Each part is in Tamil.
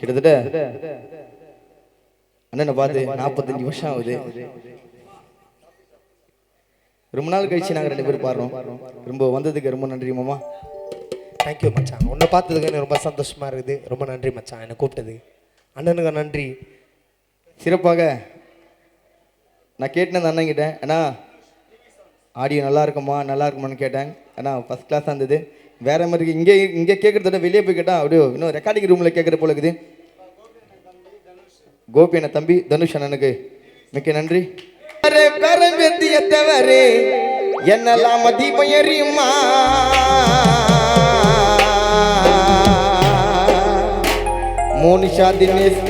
கிட்டத்தட்ட அண்ணனை பார்த்து நாற்பத்தஞ்சு வருஷம் ஆகுது. ரொம்ப நாள் கழிச்சு நாங்கள் ரெண்டு பேரும் பாடுறோம். ரொம்ப வந்ததுக்கு ரொம்ப நன்றி மாமா. தேங்க்யூ மச்சான். உன்னை பார்த்ததுக்கு எனக்கு ரொம்ப சந்தோஷமா இருக்குது. ரொம்ப நன்றி மச்சான். என்னை கூப்பிட்டது. அண்ணனுக்கு நன்றி. சிறப்பாக நான் கேட்டேன் அந்த அண்ணன் கிட்டேன் அண்ணா ஆடியோ நல்லா இருக்குமா? நல்லா இருக்குமான்னு கேட்டேன். அண்ணா ஃபஸ்ட் கிளாஸாக இருந்தது. வேற மாதிரி இருக்கு. இங்கே இங்கே கேட்குறத விட வெளியே போய் கேட்டால் அப்படியே இன்னும் ரெக்கார்டிங் ரூமில் கேட்குற போல இருக்குது. கோபி அண்ணன் தம்பி தனுஷ் அண்ணனுக்கு மிக்க நன்றி. பெத்தியத்தவரே என்னெல்லாம் தீபம் எரியுமா? மோனிஷா தினேஷ்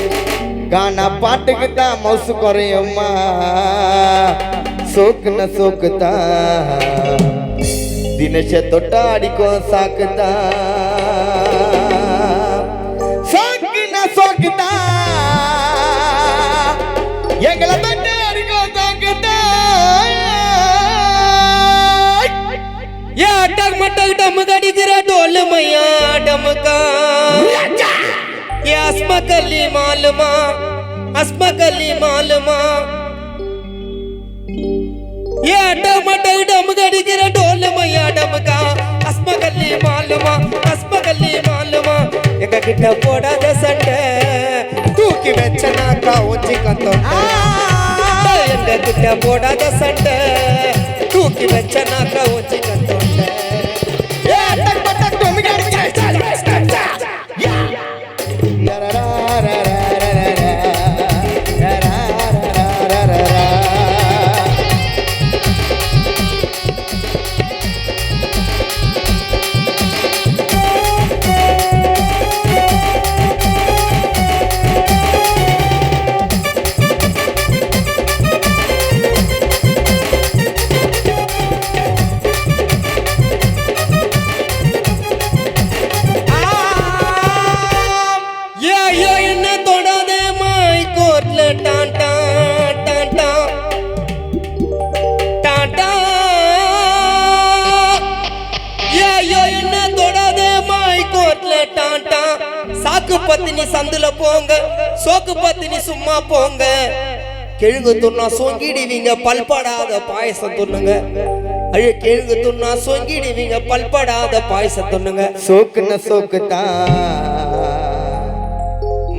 கானா பாட்டுக்கு தான் மவுசு குறையும்மா சோக்குன சோக்கு தான் தினேஷ தொட்டா அடிக்கும் சாக்கு தான் சோக்குன சோக்கு தான் எங்களை தொட்டு அடிக்கும் சாக்கு தான் ஏ அட்டக் மட்டக் டமுக் அடிக்கிற டோல் மையா டமுக்கா ஏ ஏ மட்டக் டமுக் அடிக்கிற டோல் மையா டமுக்கா அஸ்மகல்லி மாலுமா அஸ்மகல்லி மாலுமா எங்க கிட்ட போடாத சண்டை. தூக்கி வச்ச நாக்கா ஒஞ்சி கந்தோம் எங்க கிட்ட போடாத சண்டை. தூக்கி வச்ச நாக்கா ஒஞ்சி கந்தோம் ஏ சாக்கு பத்தினி சந்துல போங்க. சோக்கு பத்தினி சும்மா போங்க. கிழங்கு துண்ணா சொங்கிடுவீங்க பல்படாத பாயசம் துண்ணுங்க. அழு கிழங்கு துண்ணா சொங்கிடுவீங்க பல்படாத பாயசம் துண்ணுங்க. சோக்குன்னு சோக்கு தான்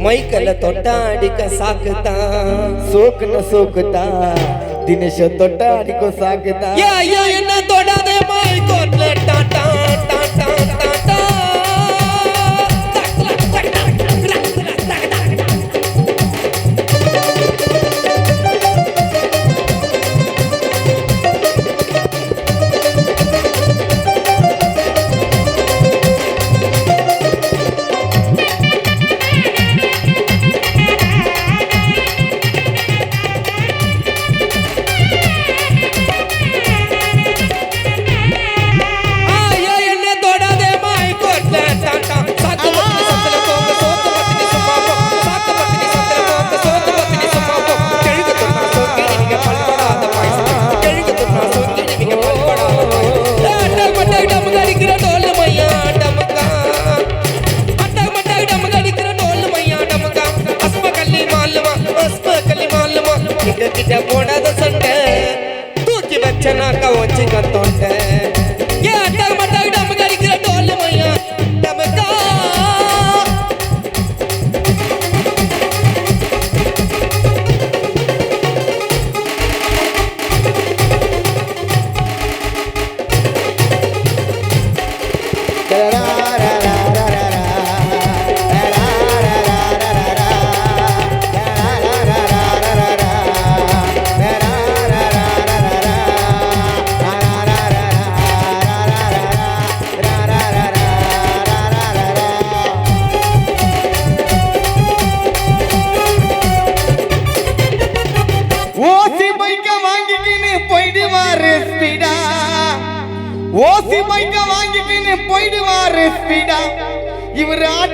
மைக்கல்ல தொட்டா அடிக்க சாக்குதான் சோக்குன்னு சோக்கு தான் தினேஷ தொட்டா அடிக்க சாக்கு தான் என்ன தொடாதே மைக்கோட்ல டாட்டா.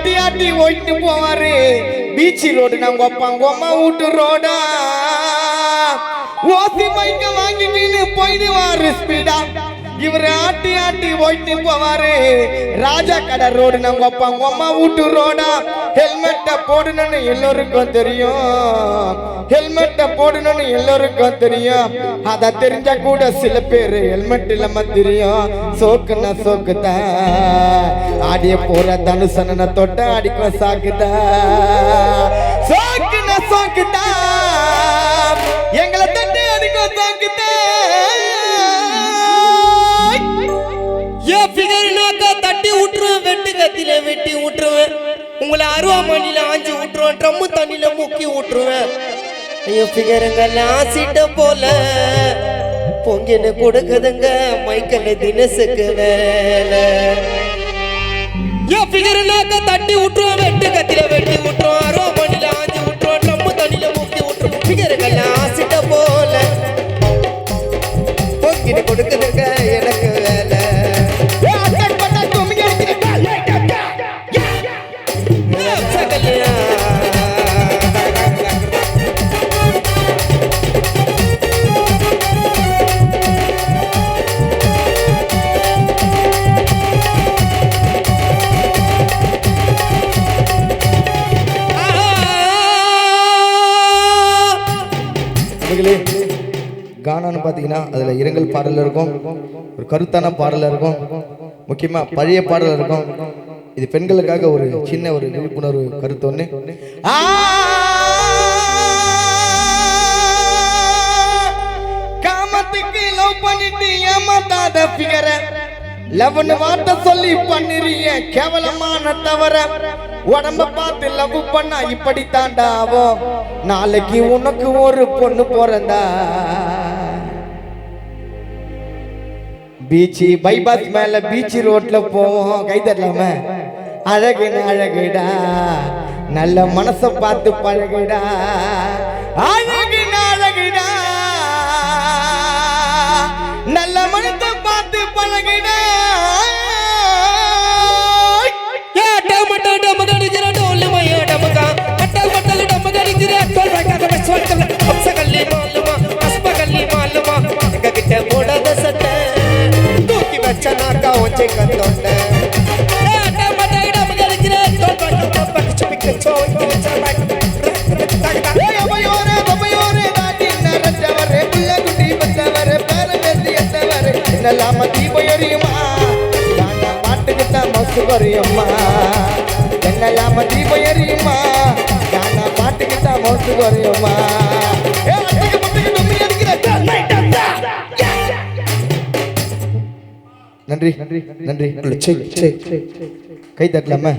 ஆட்டி ஆட்டி ஓயிட்டு போவாரு. பீச் ரோடு நாங்க ஒப்பாங்க அம்மா வீட்டு ரோடா ஓசி பைக்க வாங்கிக்கின்னு போயிடுவாரு ஸ்பீடா இவர் ஆட்டி ஆட்டி போயிட்டு போவாரு. ராஜா கடை ரோடு நம்ம அப்பா அம்மா வீட்டு ரோடா ஹெல்மெட் போடணும்னு எல்லோருக்கும் தெரியும். ஹெல்மெட்டை போடணும்னு எல்லோருக்கும் தெரியும். அத தெரிஞ்சா கூட சில பேர் ஹெல்மெட் இல்லாம தெரியும். சோக்குன்னா சோக்குத. ஆடிய போற தனுசன தொட்ட அடிக்க சாக்குத. சோக்குன்னா சோக்குதா. எங்களை தட்டு அடிக்க சாக்குதா. ஏன் ஃபிகர்னாக்கா தட்டி விட்டுருவோம் வெட்டு கத்தில வெட்டி விட்டு உங்களை அருவாமணியில ஆஞ்சு விட்டுருவேன் ட்ரம்மு தண்ணியில முக்கி விட்டுருவேன் ஐயோ ஃபிகருங்கெல்லாம் ஆசிட்ட போல. பொங்கின்னு கொடுக்குதுங்க மைக்கல்ல தினசுக்கு வேலை. ஏன் தட்டி விட்டுருவேன் வெட்டு கத்தில வெட்டி. அவர்களே கானான்னு பார்த்தீங்கன்னா அதில் இரங்கல் பாடல் இருக்கும் ஒரு கருத்தான பாடல் இருக்கும் முக்கியமாக பழைய பாடல் இருக்கும். இது பெண்களுக்காக ஒரு சின்ன ஒரு விழிப்புணர்வு கருத்து ஒன்று காமத்துக்கு லவ் பண்ணிட்டு ஏமாத்தாத பிகர லவ்னு வார்த்தை சொல்லி பண்ணிறிய கேவலமான தவற. உடம்ப பார்த்து லவ் பண்ணா இப்படி நாளைக்கு உனக்கு ஒரு பொண்ணு பிறந்தா. பீச்சு பைபாஸ் மேல பீச் ரோட்ல போவோம். கை தரலாம அழகுன்னு அழகுடா. நல்ல மனச பார்த்து பழகுடா. அழகு அழகுடா. நல்ல மனசை பார்த்து பழகுடா. என்னெல்லாம தீபம் எரியுமா? கானா பாட்டுக்குத்தான் மவுசு குறையுமா? என்னெல்லாம தீபம் எரியுமா? கானா பாட்டுக்குத்தான் மவுசு குறையுமா? ஏய், அட்டுக்கு முட்டுக்கு நொம்பி அடிக்கிற, டா, டா, டா, டா. நன்றி நன்றி நன்றி கை தட்டலாமா